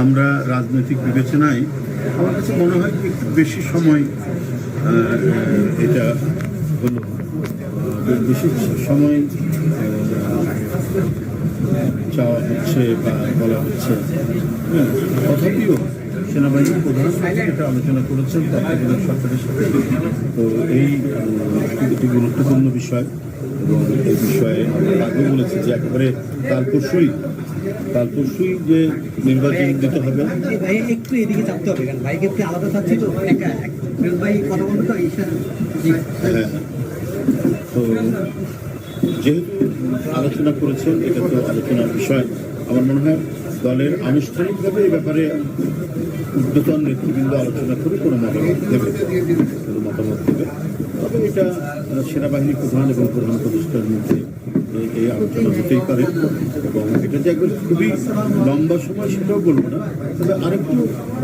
আমরা রাজনৈতিক বিবেচনায় আমার কাছে মনে হয় যে একটু বেশি সময় এটা হলো বেশি সময় চাওয়া হচ্ছে বা বলা হচ্ছে। হ্যাঁ তথাপিও সেনাবাহিনীর প্রধান এটা আলোচনা করেছেন তত্ত্বাবধায়ক সরকারের সাথে। তো এই একটি গুরুত্বপূর্ণ বিষয় এবং এই বিষয়ে আগেও বলেছি যে একেবারে কাল পরশুই কাল পরশুই যে নির্বাচন দিতে হবে। একটু এদিকে চাপতে হবে কারণ ভাই ক্ষেত্রে আলাদা চাচ্ছি তো? একা ভাই কথা বলতে তো হ্যাঁ। তো যেহেতু আলোচনা করেছেন এটা তো আলোচনার বিষয়। আমার মনে হয় দলের আনুষ্ঠানিকভাবে এই ব্যাপারে ঊর্ধ্বতন নেতৃবৃন্দ আলোচনা করে কোনো মতামত দেবে কোনো মতামত দেবে। তবে এটা সেনাবাহিনী প্রধান এবং প্রধান উপদেষ্টার মধ্যে এই- আলোচনা হতেই পারে এবং এটা যে একবার খুবই লম্বা সময় সেটাও বলব না তবে আরেকটু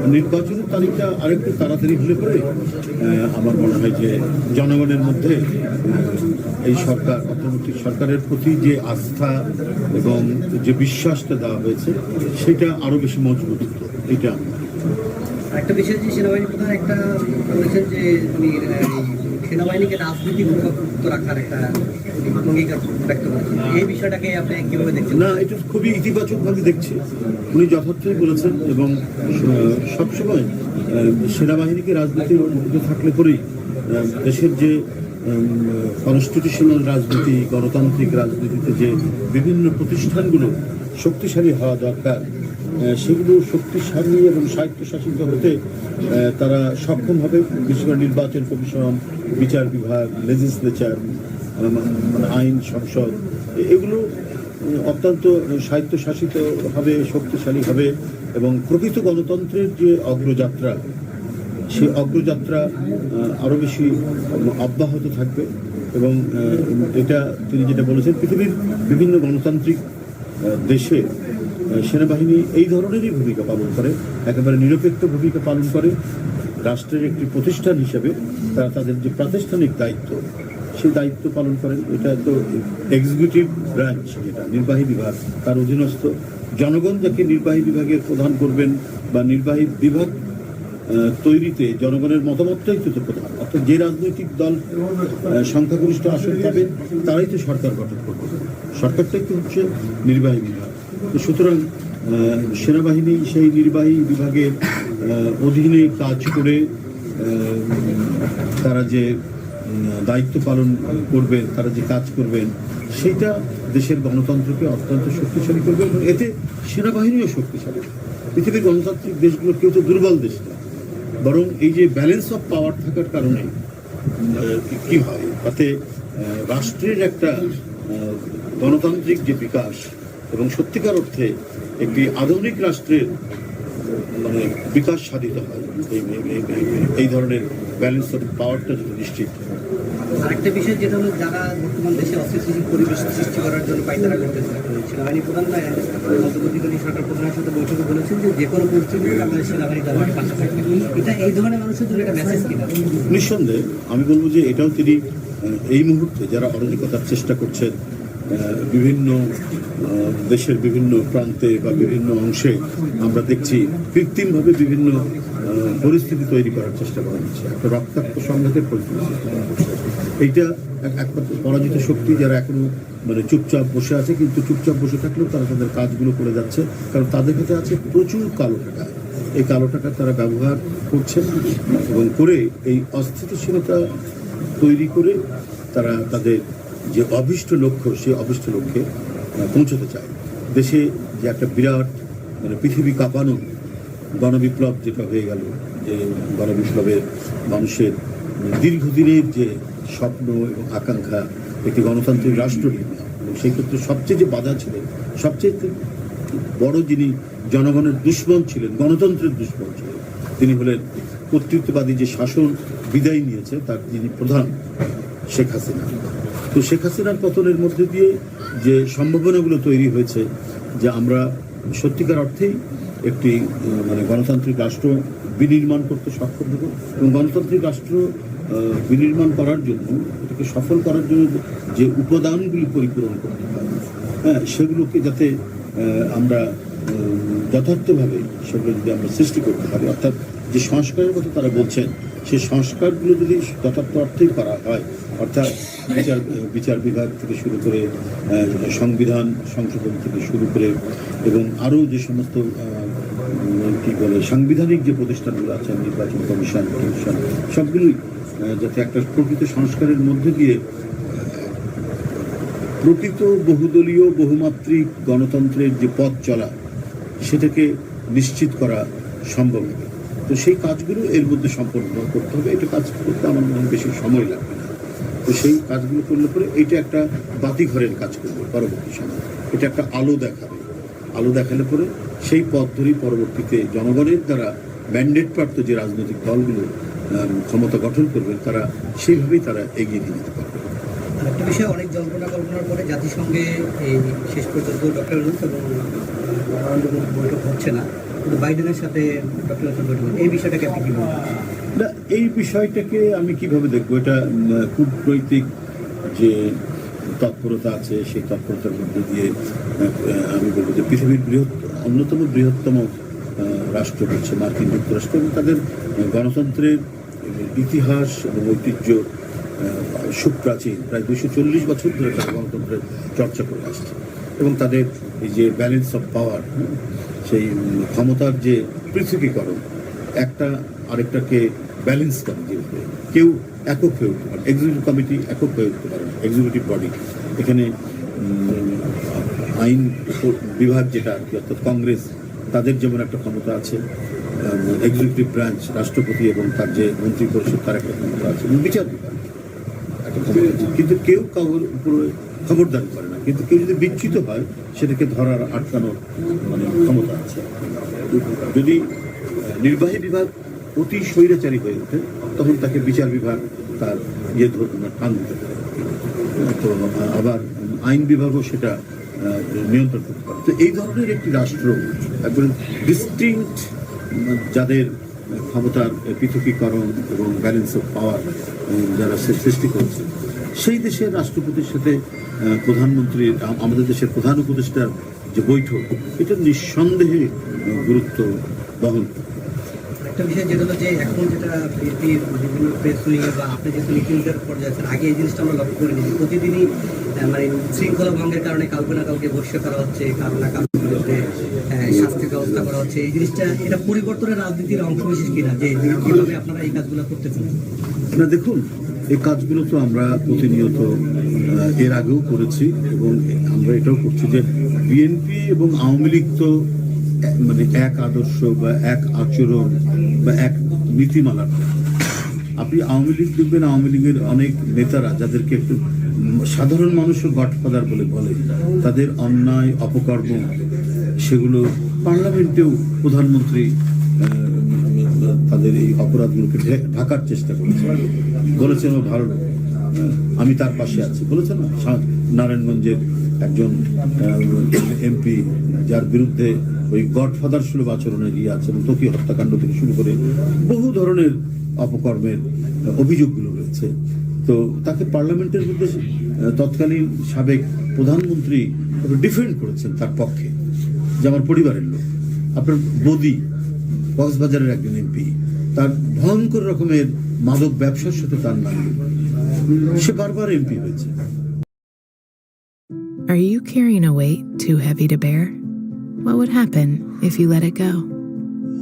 নির্বাচনের তারিখটা আরেকটু তাড়াতাড়ি হলে পরে আমার মনে হয় যে জনগণের মধ্যে এই সরকার অর্থনৈতিক সরকারের প্রতি যে আস্থা এবং যে বিশ্বাসটা দেওয়া হয়েছে সেটা আরও বেশি মজবুত হতো এটা একটা বিষয় যে সেনাবাহিনী প্রধান, একটা বলেছেন যে সেনাবাহিনীকে রাজনীতি মুক্ত রাখার একটা অঙ্গীকার ব্যক্ত করেছেন। এই বিষয়টাকে আপনি কীভাবে দেখছেন? না, এটা খুবই ইতিবাচকভাবে দেখছি। উনি যথার্থই বলেছেন এবং সবসময় সেনাবাহিনীকে রাজনীতির মুক্ত থাকলে পরেই দেশের যে কনস্টিটিউশনাল রাজনীতি, গণতান্ত্রিক রাজনীতিতে যে বিভিন্ন প্রতিষ্ঠানগুলো শক্তিশালী হওয়া দরকার সেগুলো শক্তিশালী এবং স্বায়ত্তশাসিত হতে তারা সক্ষম হবে। বিশেষ করে নির্বাচন কমিশন, বিচার বিভাগ লেজিসলেচার মানে আইন সংসদ এগুলো অত্যন্ত স্বায়ত্তশাসিত হবে, শক্তিশালী হবে এবং প্রকৃত গণতন্ত্রের যে অগ্রযাত্রা সেই অগ্রযাত্রা আরও বেশি অব্যাহত থাকবে এবং এটা তিনি যেটা বলেছেন, পৃথিবীর বিভিন্ন গণতান্ত্রিক দেশে সেনাবাহিনী এই ধরনেরই ভূমিকা পালন করে, একেবারে নিরপেক্ষ ভূমিকা পালন করে। রাষ্ট্রের একটি প্রতিষ্ঠান হিসেবে তারা তাদের যে প্রাতিষ্ঠানিক দায়িত্ব, সেই দায়িত্ব পালন করেন। এটা তো এক্সিকিউটিভ ব্রাঞ্চ যেটা নির্বাহী বিভাগ, তার অধীনস্থ। জনগণ যাকে নির্বাহী বিভাগের প্রধান করবেন বা নির্বাহী বিভাগ তৈরিতে জনগণের মতামতটাই তো প্রধান। অর্থাৎ যে রাজনৈতিক দল সংখ্যাগরিষ্ঠ আসন পাবে, তারাই তো সরকার গঠন করবে। সরকারটাই তো হচ্ছে নির্বাহী বিভাগ। তো সুতরাং সেনাবাহিনী সেই নির্বাহী বিভাগের অধীনে কাজ করে তারা যে দায়িত্ব পালন করবেন তারা যে কাজ করবেন সেটা দেশের গণতন্ত্রকে অত্যন্ত শক্তিশালী করবে এবং এতে সেনাবাহিনীও শক্তিশালী। পৃথিবীর গণতান্ত্রিক দেশগুলো কেউ তো দুর্বল দেশ না। বরং এই যে ব্যালেন্স অফ পাওয়ার থাকার কারণে কি হয়? তাতে রাষ্ট্রের একটা গণতান্ত্রিক যে বিকাশ এবং সত্যিকার অর্থে একটি আধুনিক রাষ্ট্রের মানে বিকাশ সাধিত হয়। এই ধরনের ব্যালেন্স অফ পাওয়ারটা যদি নিশ্চিত। আরেকটা বিষয় যেটা হলো যারা বর্তমান দেশে অস্থিতিশীল পরিবেশ সৃষ্টি করার জন্য পায়তারা করতেছে সেনাবাহিনী প্রধান না অন্তর্বর্তীকালী সরকার প্রধানের সাথে বৈঠকে বলেছেন যে যে কোনো পরিস্থিতিতে আমাদের সেনাবাহিনী দলের পাশে থাকবে এটা এই ধরনের মানুষের জন্য একটা মেসেজ কিনা? নিঃসন্দেহে আমি বলব যে এটাও তিনি এই মুহূর্তে যারা অরাজকতার চেষ্টা করছেন বিভিন্ন দেশের বিভিন্ন প্রান্তে বা বিভিন্ন অংশে আমরা দেখছি কৃত্রিমভাবে বিভিন্ন পরিস্থিতি তৈরি করার চেষ্টা করা হচ্ছে একটা রক্তাক্ত সংঘাতের পরিস্থিতি। এইটা এক- একমাত্র পরাজিত শক্তি যারা এখনও মানে চুপচাপ বসে আছে, কিন্তু চুপচাপ বসে থাকলেও তারা তাদের কাজগুলো করে যাচ্ছে, কারণ তাদের কাছে আছে প্রচুর কালো টাকা এই কালো টাকা তারা ব্যবহার করছেন এবং করে এই অস্থিতিশীলতা তৈরি করে তারা তাদের যে অভিষ্ট লক্ষ্য সেই অভিষ্ট লক্ষ্যে পৌঁছতে চায়। দেশে যে একটা বিরাট মানে পৃথিবী কাঁপানো গণবিপ্লব যেটা হয়ে গেল, যে গণবিপ্লবের মানুষের দীর্ঘদিনের যে স্বপ্ন এবং আকাঙ্ক্ষা একটি গণতান্ত্রিক রাষ্ট্র নির্মাণ, এবং সেই ক্ষেত্রে সবচেয়ে যে বাধা ছিলেন, সবচেয়ে বড় যিনি জনগণের দুশ্মন ছিলেন, গণতন্ত্রের দুশ্মন ছিলেন, তিনি হলেন কর্তৃত্ববাদী যে শাসন বিদায় নিয়েছে, তার যিনি প্রধান, শেখ হাসিনা। তো শেখ হাসিনার পতনের মধ্যে দিয়ে যে সম্ভাবনাগুলো তৈরি হয়েছে, যে আমরা সত্যিকার অর্থেই একটি মানে গণতান্ত্রিক রাষ্ট্র বিনির্মাণ করতে সক্ষম হব এবং গণতান্ত্রিক রাষ্ট্র বিনির্মাণ করার জন্য, এটাকে সফল করার জন্য যে- উপাদানগুলি পরিপূরণ করতে হয় হ্যাঁ সেগুলোকে যাতে আমরা যথার্থভাবে সেগুলো যদি আমরা সৃষ্টি করতে পারি, অর্থাৎ যে সংস্কারের কথা তারা বলছেন, সেই সংস্কারগুলো যদি যথার্থ অর্থেই করা হয়, অর্থাৎ বিচার বিচার বিভাগ থেকে শুরু করে সংবিধান সংশোধন থেকে শুরু করে এবং আরও যে সমস্ত কী বলে, সাংবিধানিক যে প্রতিষ্ঠানগুলো আছে, নির্বাচন কমিশন কমিশন, সবগুলোই যাতে একটা প্রকৃত সংস্কারের মধ্যে দিয়ে প্রকৃত বহুদলীয়, বহুমাত্রিক গণতন্ত্রের যে পথ চলা, সেটাকে নিশ্চিত করা সম্ভব হবে। তো সেই কাজগুলো এর মধ্যে সম্পন্ন করতে হবে। এটা কাজ করতে আমার মনে হয় বেশি সময় লাগবে না। তো সেই কাজগুলো করলে পরে এটা একটা বাতিঘরের কাজ করবে পরবর্তী সময়। এটা একটা আলো দেখাবে। আলো দেখালে পরে সেই পথ ধরেই পরবর্তীতে জনগণের দ্বারা ম্যান্ডেট প্রাপ্ত যে রাজনৈতিক দলগুলো ক্ষমতা গঠন করবে তারা সেইভাবেই তারা এগিয়ে নিয়ে যেতে পারবে। একটা বিষয়, অনেক জল্পনা কল্পনার পরে জাতিসংঘে এই শেষ পর্যন্ত ডক্টর এবং বৈঠক হচ্ছে না। বাইডেনের সাথে এই বিষয়টাকে আপনি কি না, এই বিষয়টাকে আমি কীভাবে দেখব? এটা কূটনৈতিক যে তৎপরতা আছে, সেই তৎপরতার মধ্যে দিয়ে আমি বলব যে পৃথিবীর বৃহৎ, অন্যতম বৃহত্তম রাষ্ট্র হচ্ছে মার্কিন যুক্তরাষ্ট্র এবং তাদের গণতন্ত্রের ইতিহাস এবং ঐতিহ্য সুপ্রাচীন, প্রায় দুশো চল্লিশ বছর ধরে তারা গণতন্ত্রের চর্চা করে আসছে। এবং তাদের এই যে ব্যালেন্স অফ পাওয়ার সেই ক্ষমতার যে পৃথকীকরণ, একটা আরেকটাকে ব্যালেন্স করে যেভাবে। কেউ একক হয়ে উঠতে পারে এক্সিকিউটিভ কমিটি একক হয়ে উঠতে পারে এক্সিকিউটিভ বডি এখানে আইন বিভাগ যেটা আর কি, অর্থাৎ কংগ্রেস তাদের যেমন একটা ক্ষমতা আছে এক্সিকিউটিভ ব্রাঞ্চ রাষ্ট্রপতি এবং তার যে মন্ত্রী পরিষদ তার একটা ক্ষমতা আছে। এবং বিচার বিভাগ একটা ক্ষমতা আছে। কিন্তু কেউ কাউর উপরে খবরদারি করে না। কিন্তু কেউ যদি বিচ্যুত হয়, সেটাকে ধরার আটকানোর মানে ক্ষমতা আছে। যদি নির্বাহী বিভাগ অতি স্বৈরাচারী হয়ে ওঠে, তখন তাকে বিচার বিভাগ তার ইয়ে ধরবে না, টান দিতে পারে তো আবার আইন বিভাগও সেটা নিয়ন্ত্রণ করতে পারে। তো এই ধরনের একটি রাষ্ট্র একবারে ডিস্টিংক্ট যাদের ক্ষমতার পৃথকীকরণ এবং ব্যালেন্স অফ পাওয়ার যারা সৃষ্টি করেছে সেই দেশের রাষ্ট্রপতির সাথে প্রধানমন্ত্রীর আমাদের দেশের প্রধান উপদেষ্টার যে বৈঠক এটা নিঃসন্দেহে গুরুত্ব বহন একটা বিষয় যেটা হলো যে এখন যেটা বিএনপির বিভিন্ন প্রেস উইংয়ে বা আপনি যেহেতু নীতিনির্ধারক পর্যায়ে আছেন আগে এই জিনিসটা আমরা লক্ষ্য করিনি যে প্রতিদিনই মানে শৃঙ্খলা ভঙ্গের কারণে কাউকে না কাউকে বর্ষ করা হচ্ছে কারও না কারোর বিরুদ্ধে শাস্তির ব্যবস্থা করা হচ্ছে। এই জিনিসটা এটা পরিবর্তনের রাজনীতির অংশ বিশেষ কিনা যে কীভাবে আপনারা এই কাজগুলো করতেছেন না দেখুন এই কাজগুলো তো আমরা প্রতিনিয়ত এর আগেও করেছি এবং আমরা এটাও করছি যে বিএনপি এবং আওয়ামী লীগ তো মানে এক আদর্শ বা এক আচরণ বা এক নীতিমালা আপনি আওয়ামী লীগ দেখবেন, আওয়ামী লীগের অনেক নেতারা যাদেরকে একটু সাধারণ মানুষও গডফাদার বলে বলে, তাদের অন্যায়, অপকর্ম, সেগুলো পার্লামেন্টেও প্রধানমন্ত্রী আহ, তাদের এই অপরাধগুলোকে ঢাকার চেষ্টা করেছে। বলেছেন ও ভালো আমি তার পাশে আছি। বলেছেন না? নারায়ণগঞ্জের একজন এমপি যার বিরুদ্ধে ওই গডফাদার সুলভ আচরণে গিয়ে আছে এবং তোকে হত্যাকাণ্ড থেকে শুরু করে বহু ধরনের অপকর্মের অভিযোগগুলো রয়েছে। তো তাকে পার্লামেন্টের মধ্যে তৎকালীন সাবেক প্রধানমন্ত্রী ডিফেন্ড করেছেন তার পক্ষে যে আমার পরিবারের লোক। আপনার বদি কক্সবাজারের একজন এমপি। তার ভয়ঙ্কর রকমের মাদক ব্যবসার সাথে তার নাম সে বারবার এমপি হয়েছে Are you carrying a weight too heavy to bear? What would happen if you let it go?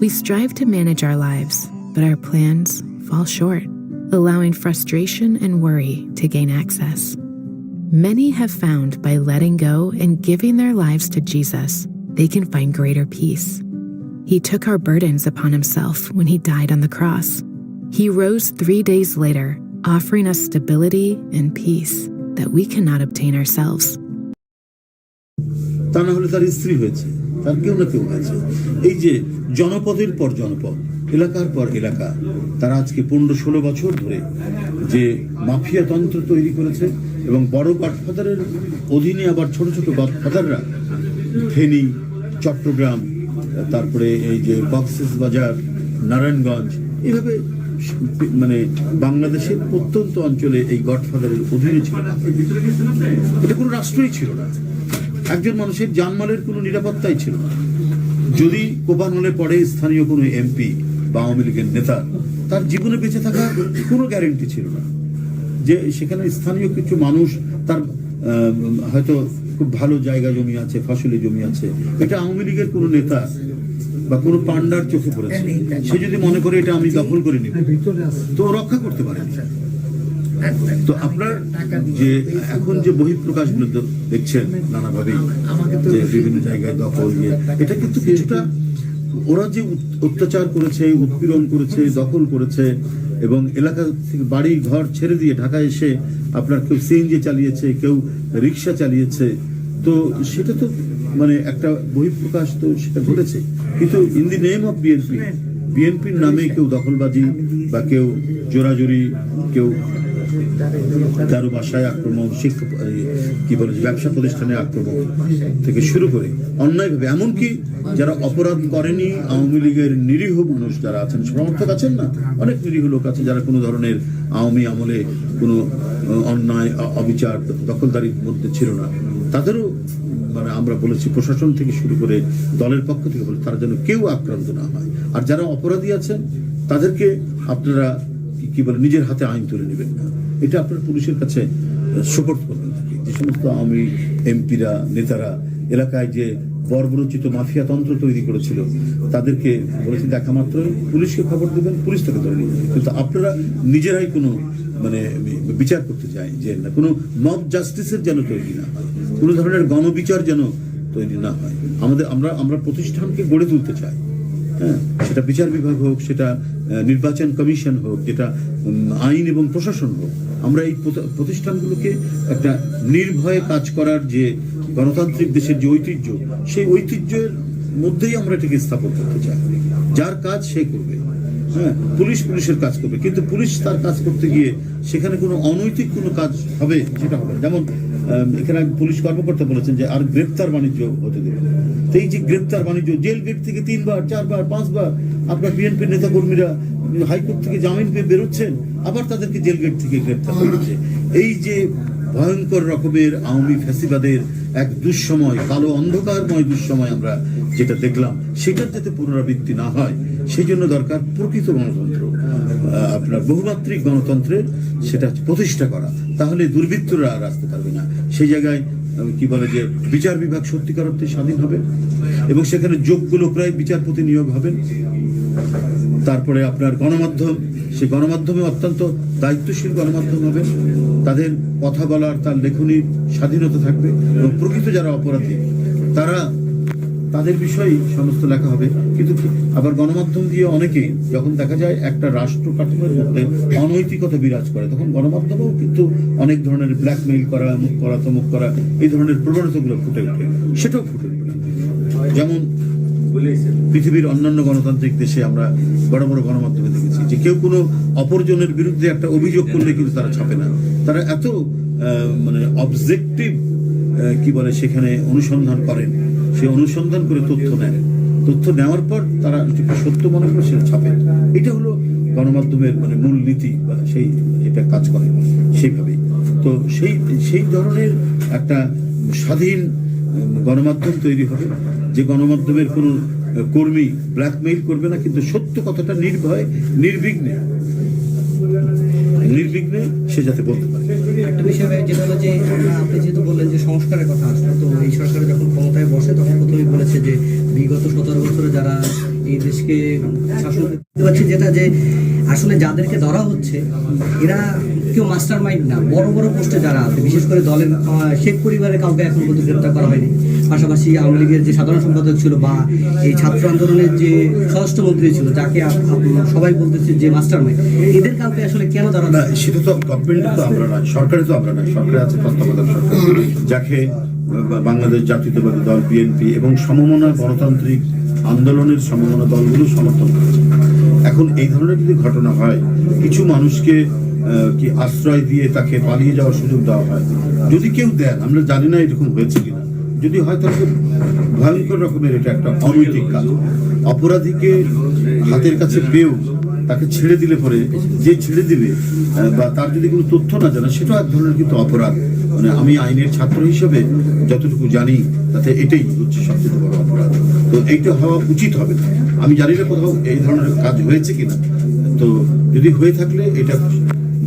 We strive to manage our lives, but our plans fall short, allowing frustration and worry to gain access. Many have found by letting go and giving their lives to Jesus, they can find greater peace. He took our burdens upon himself when he died on the cross. He rose three days later, offering us stability and peace that we cannot obtain ourselves. তার স্ত্রী হয়েছে তার কেউ না কেউ হয়েছে এই যে জনপদের পর জনপদ এলাকার পর এলাকা তারা আজকে পনেরো ষোলো বছর ধরে যে মাফিয়া তন্ত্র তৈরি করেছে এবং বড় গডফাদারের অধীনে আবার ছোট ছোট গডফাদাররা ফেনী চট্টগ্রাম তারপরে এই যে কক্সেস বাজার, নারায়ণগঞ্জ এইভাবে মানে বাংলাদেশের প্রত্যন্ত অঞ্চলে এই গডফাদারের অধীনে ছিল না। এটা কোনো রাষ্ট্রই ছিল না। একজন মানুষের জানমালের কোনো নিরাপত্তাই ছিল না। যদি কোপানলে পড়ে স্থানীয় কোনো এমপি বা আওয়ামী লীগের নেতা, তার জীবনে বেঁচে থাকা কোনো গ্যারেন্টি ছিল না। যে সেখানে স্থানীয় কিছু মানুষ তার হয়তো খুব ভালো জায়গা জমি আছে, ফসলি জমি আছে। এটা আওয়ামী লীগের কোনো নেতা বা কোনো পান্ডার চোখে পড়েছে। সে যদি মনে করে এটা আমি দখল করে নিব, তো রক্ষা করতে পারে। তো আপনার যে এখন যে বহিঃপ্রকাশগুলো দেখছেন নানাভাবে বিভিন্ন জায়গায় দখল ইয়ে এটা কিন্তু কিছুটা ওরা যে অত্যাচার করেছে, উৎপীড়ন করেছে, দখল করেছে এবং এলাকা থেকে বাড়ি ঘর ছেড়ে দিয়ে ঢাকায় এসে আপনার কেউ সিএনজি চালিয়েছে, কেউ রিক্সা চালিয়েছে, তো সেটা তো মানে একটা বহিঃপ্রকাশ তো সেটা ঘটেছে। কিন্তু in the name of BNP বিএনপির নামে কেউ দখলবাজি বা কেউ জোরাজুরি, কেউ কারও বাসায় আক্রমণ, শিক্ষা কি বলে ব্যবসা প্রতিষ্ঠানে আক্রমণ থেকে শুরু করে অন্যায়ভাবে। এমনকি যারা অপরাধ করেনি, আওয়ামী লীগের নিরীহ মানুষ যারা আছেন, সমর্থক আছেন না, অনেক নিরীহ লোক আছে যারা কোনো ধরনের আওয়ামী আমলে কোনো অন্যায় অবিচার, দখলদারির মধ্যে ছিল না। তাদেরও মানে আমরা বলেছি, প্রশাসন থেকে শুরু করে দলের পক্ষ থেকে বলে, তারা যেন কেউ আক্রান্ত না হয়। আর যারা অপরাধী আছেন, তাদেরকে আপনারা কি- কি বলে, নিজের হাতে আইন তুলে নেবেন না। এটা আপনার পুলিশের কাছে সোপর্দ করবেন। যে সমস্ত আওয়ামী এমপিরা, নেতারা, এলাকায় যে বর্বরচিত মাফিয়া তন্ত্র তৈরি করেছিল, তাদেরকে বলেছি দেখা মাত্র পুলিশকে খবর দেবেন, পুলিশ তাকে ধরে নিয়ে। কিন্তু আপনারা নিজেরাই কোনো মানে বিচার করতে চাই, যে না, কোনো মব জাস্টিসের যেন তৈরি না হয়, কোনো ধরনের গণবিচার যেন তৈরি না হয়। আমাদের, আমরা আমরা প্রতিষ্ঠানকে গড়ে তুলতে চাই। হ্যাঁ সেটা বিচার বিভাগ হোক, সেটা নির্বাচন কমিশন হোক, যেটা আইন এবং প্রশাসন হোক, আমরা এই প্রতিষ্ঠানগুলোকে একটা নির্ভয়ে কাজ করার যে গণতান্ত্রিক দেশের যে ঐতিহ্য, সেই ঐতিহ্যের মধ্যেই আমরা এটাকে স্থাপন করতে চাই। যার কাজ সে করবে। হ্যাঁ পুলিশ পুলিশের কাজ করবে। কিন্তু পুলিশ তার কাজ করতে গিয়ে সেখানে কোনো অনৈতিক কোনো কাজ হবে, সেটা হবে যেমন এখানে পুলিশ কর্মকর্তা বলেছেন যে আর গ্রেপ্তার বাণিজ্য হতে দেবে এই যে গ্রেপ্তার বাণিজ্য, জেল গেট থেকে তিনবার, চারবার, পাঁচবার আপনার বিএনপির নেতাকর্মীরা হাইকোর্ট থেকে জামিন পেয়ে বেরোচ্ছেন, আবার তাদেরকে জেল গেট থেকে গ্রেপ্তার করছে এই যে ভয়ঙ্কর রকমের আওয়ামী ফ্যাসিবাদের এক দুঃসময়, কালো অন্ধকারময় দুঃসময় আমরা যেটা দেখলাম, সেটার যাতে পুনরাবৃত্তি না হয় সেই জন্য দরকার প্রকৃত গণতন্ত্র। আপনার বহুমাত্রিক গণতন্ত্রের সেটা প্রতিষ্ঠা করা, তাহলে দুর্বৃত্তরা আর আসতে পারবে না। সেই জায়গায় কি বলে যে বিচার বিভাগ সত্যিকার অর্থে স্বাধীন হবে এবং সেখানে যোগ্য লোকরাই বিচারপতি নিয়োগ হবেন। তারপরে আপনার গণমাধ্যম, সেই গণমাধ্যমে অত্যন্ত দায়িত্বশীল গণমাধ্যম হবে। তাদের কথা বলার, তার লেখনীর স্বাধীনতা থাকবে এবং প্রকৃত যারা অপরাধী, তারা তাদের বিষয়েই সমস্ত লেখা হবে। কিন্তু আবার গণমাধ্যম দিয়ে অনেকেই যখন দেখা যায় একটা রাষ্ট্র কাঠামোর মধ্যে অনৈতিকতা বিরাজ করে, তখন গণমাধ্যমেও কিন্তু অনেক ধরনের ব্ল্যাকমেইল করা, মুখ করা তমুক করা, এই ধরনের প্রবণতাগুলো ফুটে ওঠে। সেটাও ফুটে ওঠে যেমন পৃথিবীর অন্যান্য গণতান্ত্রিক দেশে আমরা বড় বড় গণমাধ্যমে দেখেছি যে কেউ কোনো অপরজনের বিরুদ্ধে একটা অভিযোগ করলে কিন্তু তারা ছাপে না। তারা এত মানে অবজেক্টিভ কি বলে, সেখানে অনুসন্ধান করেন। সেই অনুসন্ধান করে তথ্য নেন তথ্য নেওয়ার পর তারা সত্য মনে করে সেটা ছাপে। এটা হলো গণমাধ্যমের মানে মূল নীতি বা সেই এটা কাজ করে সেইভাবেই। তো সেই সেই ধরনের একটা স্বাধীন গণমাধ্যম তৈরি হবে, যে গণমাধ্যমের কোনো কর্মী ব্ল্যাকমেইল করবে না, কিন্তু সত্য কথাটা নির্ভয়, নির্বিঘ্নে নির্বিঘ্নে সে যাতে বলতে পারে। একটা বিষয় যেটা হলো যে আপনি যেহেতু বললেন যে সংস্কারের কথা আসলো তো এই সরকার যখন বসে তখন প্রথমেই বলেছে যে বিগত সতেরো বছরে যারা এই দেশকে শাসন করতে পারছে যেটা যে আসলে যাদেরকে ধরা হচ্ছে, এরা কেউ মাস্টার মাইন্ড না, বড় বড় পোস্টে যারা আছে, বিশেষ করে দলের শেখ পরিবারের কাউকে এখন পর্যন্ত গ্রেপ্তার করা হয়নি। পাশাপাশি আওয়ামী লীগের যে সাধারণ সম্পাদক ছিল বা এই ছাত্র আন্দোলনের যে স্বরাষ্ট্রমন্ত্রী ছিল, যাকে সবাই বলতেছে যে মাস্টার মাইন্ড এদের কাউকে আসলে কেন ধরা না, সেটা তো গভর্নমেন্টে তো আমরা নয় সরকারে তো আমরা নয়, সরকারে আছে তত্ত্বাবধান সরকার যাকে বাংলাদেশ জাতীয়তাবাদী দল, বিএনপি এবং সমমনা গণতান্ত্রিক আন্দোলনের সমমনা দলগুলো সমর্থন করেছে এখন এই ধরনের যদি ঘটনা হয়, কিছু মানুষকে কি আশ্রয় দিয়ে তাকে পালিয়ে যাওয়ার সুযোগ দেওয়া হয়, যদি কেউ দেন, আমরা জানি না এরকম হয়েছে কিনা। যদি হয়, তাহলে ভয়ঙ্কর রকমের এটা একটা অনৈতিক কাজ। অপরাধীকে হাতের কাছে পেয়েও তাকে ছেড়ে দিলে পরে, যে ছেড়ে দিবে বা তার যদি কোনো তথ্য না জানে, সেটাও এক ধরনের কিন্তু অপরাধ। মানে আমি আইনের ছাত্র হিসেবে যতটুকু জানি, তাতে এটাই হচ্ছে সবচেয়ে বড় অপরাধ। তো এইটা হওয়া উচিত হবে। আমি জানি না কোথাও এই ধরনের কাজ হয়েছে কিনা। তো যদি হয়ে থাকলে এটা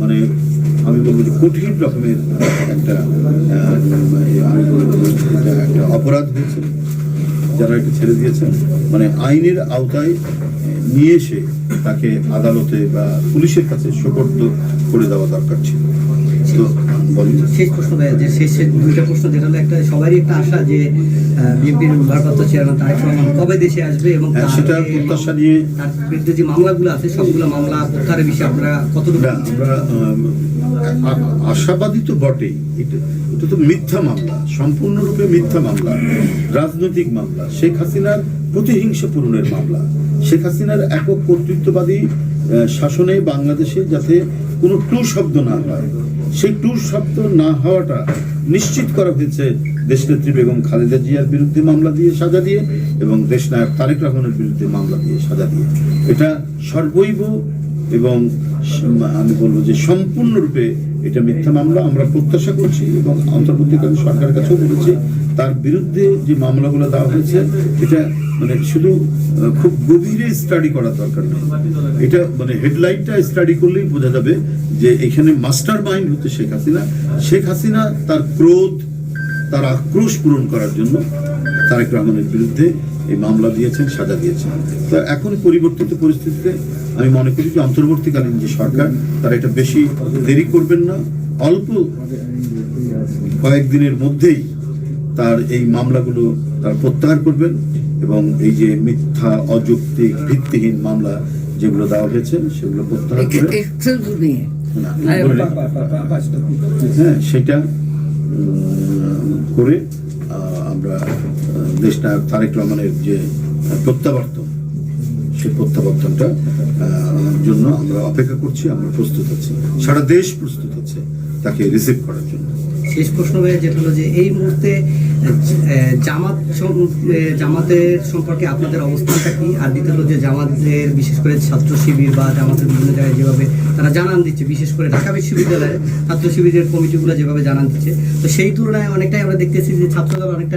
মানে আমি বলব যে কঠিন রকমের একটা একটা অপরাধ হয়েছে। যারা এটা ছেড়ে দিয়েছেন মানে আইনের আওতায় নিয়ে এসে তাকে আদালতে বা পুলিশের কাছে সোপর্দ করে দেওয়া দরকার ছিল। বলুন শেষ প্রশ্ন যে শেষ দুইটা প্রশ্ন যেটা একটা সবারই একটা আশা যে বিএনপির ভারপ্রাপ্ত চেয়ারম্যান তারেক রহমান কবে দেশে আসবে এবং হ্যাঁ, সেটা প্রত্যাশা নিয়ে তার বিরুদ্ধে যে মামলাগুলো আছে সবগুলো মামলা প্রত্যাহারের বিষয়ে আপনারা কতটুকু আমরা আম, আশাবাদী তো বটেই। এটা এটা তো মিথ্যা মামলা সম্পূর্ণরূপে মিথ্যা মামলা রাজনৈতিক মামলা। শেখ হাসিনার প্রতিহিংসা পূরণের মামলা। শেখ হাসিনার একক কর্তৃত্ববাদী শাসনে বাংলাদেশে যাতে কোনো টু শব্দ না হয়। সেই টু শব্দ না হওয়াটা নিশ্চিত করা হয়েছে দেশনেত্রী বেগম খালেদা জিয়ার বিরুদ্ধে মামলা দিয়ে সাজা দিয়ে এবং দেশনায়ক তারেক রহমানের বিরুদ্ধে মামলা দিয়ে সাজা দিয়ে। এটা সর্বৈব এবং আমি বলব যে সম্পূর্ণরূপে এটা মিথ্যা মামলা, আমরা প্রত্যাশা করছি এবং অন্তর্বর্তীকালীন সরকারের কাছেও বলেছি, তার বিরুদ্ধে যে মামলাগুলো দেওয়া হয়েছে, এটা মানে শুধু খুব গভীরে স্টাডি করা দরকার নেই। এটা মানে হেডলাইনটা স্টাডি করলেই বোঝা যাবে যে এখানে মাস্টার মাইন্ড হচ্ছে শেখ হাসিনা। শেখ হাসিনা তার ক্রোধ, তার আক্রোশ পূরণ করার জন্য তারেক রহমানের বিরুদ্ধে এই মামলা দিয়েছেন সাজা দিয়েছেন। তো এখন পরিবর্তিত পরিস্থিতিতে আমি মনে করি যে অন্তর্বর্তীকালীন যে সরকার তারা এটা বেশি দেরি করবেন না। অল্প কয়েকদিনের মধ্যেই তার এই মামলাগুলো তার প্রত্যাহার করবেন এবং এই যে মিথ্যা অযৌক্তিক ভিত্তিহীন মামলা যেগুলো দেওয়া হয়েছে সেগুলো প্রত্যাহার করে বলে- হ্যাঁ। সেটা করে আমরা দেশনায়ক তারেক রহমানের যে প্রত্যাবর্তন, সেই প্রত্যাবর্তনটা জন্য আমরা অপেক্ষা করছি, আমরা প্রস্তুত আছি। সারা দেশ প্রস্তুত আছে তাকে রিসিভ করার জন্য। শেষ প্রশ্ন ভাইয়া যেটা হলো যে এই মুহূর্তে জামাত জামাতের সম্পর্কে আপনাদের অবস্থানটা কি? আর দ্বিতীয় যে জামাতের বিশেষ করে ছাত্র শিবির বা জামাতের বিভিন্ন জায়গায় যেভাবে তারা জানান দিচ্ছে, বিশেষ করে ঢাকা বিশ্ববিদ্যালয়ের ছাত্র শিবিরের কমিটিগুলো যেভাবে জানান দিচ্ছে, তো সেই তুলনায় অনেকটাই আমরা দেখতেছি যে ছাত্রদল অনেকটা